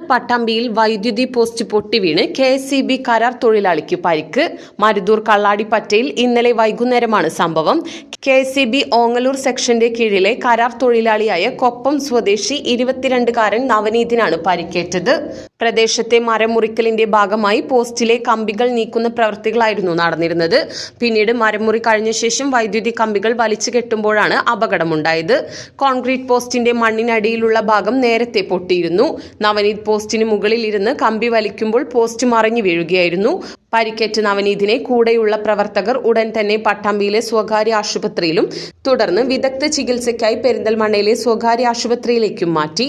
പട്ടാമ്പിയിൽ വൈദ്യുതി പോസ്റ്റ് പൊട്ടിവീണ് K S E B കരാർ തൊഴിലാളിക്ക് പരിക്ക്. മരുതൂർ കള്ളാടിപ്പറ്റയിൽ ഇന്നലെ വൈകുന്നേരമാണ് സംഭവം. K S E B Ongallur സെക്ഷന്റെ കീഴിലെ കരാർ തൊഴിലാളിയായ കൊപ്പം സ്വദേശി ഇരുപത്തിരണ്ടുകാരൻ നവനീതിനാണ് പരിക്കേറ്റത്. പ്രദേശത്തെ മരം മുറിക്കലിന്റെ ഭാഗമായി പോസ്റ്റിലെ കമ്പികൾ നീക്കുന്ന പ്രവൃത്തികളായിരുന്നു നടന്നിരുന്നത്. പിന്നീട് മരം മുറി കഴിഞ്ഞ ശേഷം വൈദ്യുതി കമ്പികൾ വലിച്ചു കെട്ടുമ്പോഴാണ് അപകടമുണ്ടായത്. കോൺക്രീറ്റ് പോസ്റ്റിന്റെ മണ്ണിനടിയിലുള്ള ഭാഗം നേരത്തെ പൊട്ടിയിരുന്നു. നവനീത് പോസ്റ്റിന് മുകളിൽ ഇരുന്ന് കമ്പി വലിക്കുമ്പോൾ പോസ്റ്റ് മറിഞ്ഞു വീഴുകയായിരുന്നു. പരിക്കേറ്റ നവനീതിനെ കൂടെയുള്ള പ്രവർത്തകർ ഉടൻ തന്നെ പട്ടാമ്പിയിലെ സ്വകാര്യ ആശുപത്രിയിലും തുടർന്ന് വിദഗ്ധ ചികിത്സയ്ക്കായി പെരിന്തൽമണ്ണയിലെ സ്വകാര്യ ആശുപത്രിയിലേക്കും മാറ്റി.